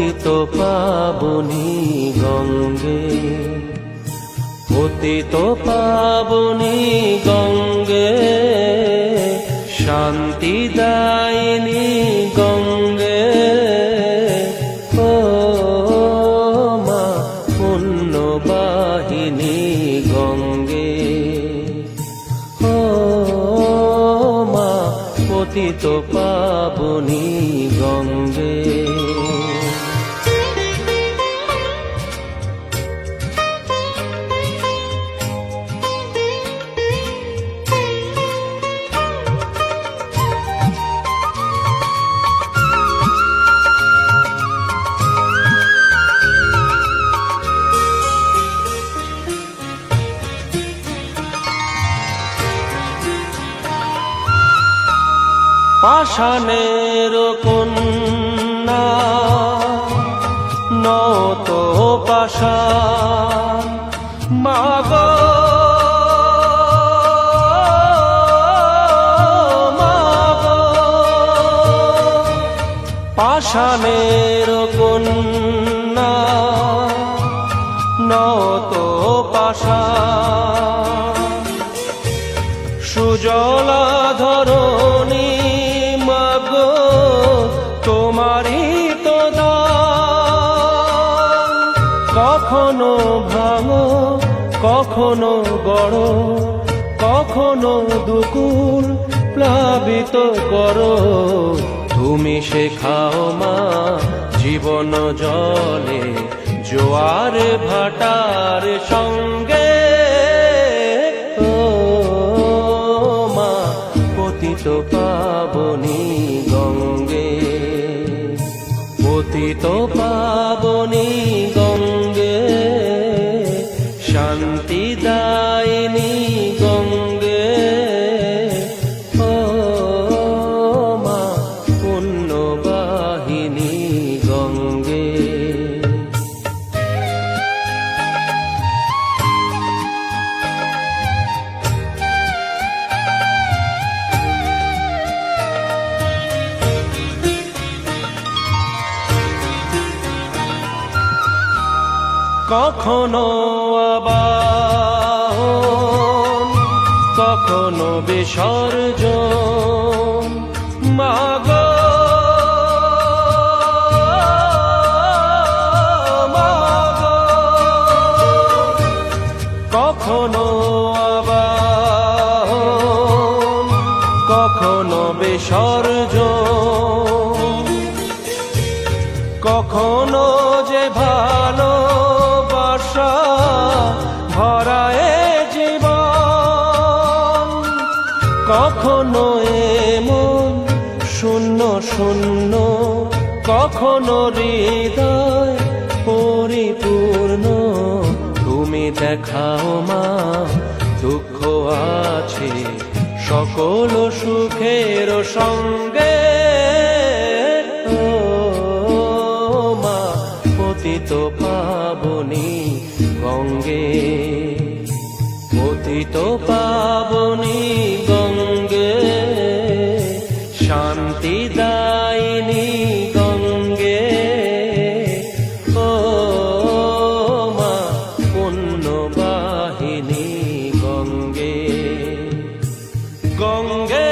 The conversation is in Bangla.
পতিত পাবনি গঙ্গে। পতিত পাবনি গঙ্গে, শান্তি দায়নি গঙ্গে। ও মা পুণ্যবাহিনী গঙ্গে। ও মা পতিত পাবনি পাষাণের কন্যা নত পাষাণ মাগ পাষাণের কন্যা নত পাষাণ তোমারই তো কখনো ভাঙো, কখনো গড়, কখনো দুকুল প্লাবিত করো। তুমি শেখাও মা, জীবন জলে, জোয়ার ভাটার সঙ্গে। মা, পতিত পাবনি পতিত পাবনী গঙ্গে কখনো আবার কখনো বিসর্জন। মাগ কখনো আবার কখনো বিসর্জন। কখনো যে কখনো শূন্য শূন্য কখনো হৃদয় পরিপূর্ণ। তুমি দেখাও মা দুঃখ আছে সকল সুখের সঙ্গে। তো পাবনি গঙ্গে পতিত পাবনি গঙ্গে শান্তি দায়নি গঙ্গে। ও মা পুণ্যবাহিনী গঙ্গে। গঙ্গে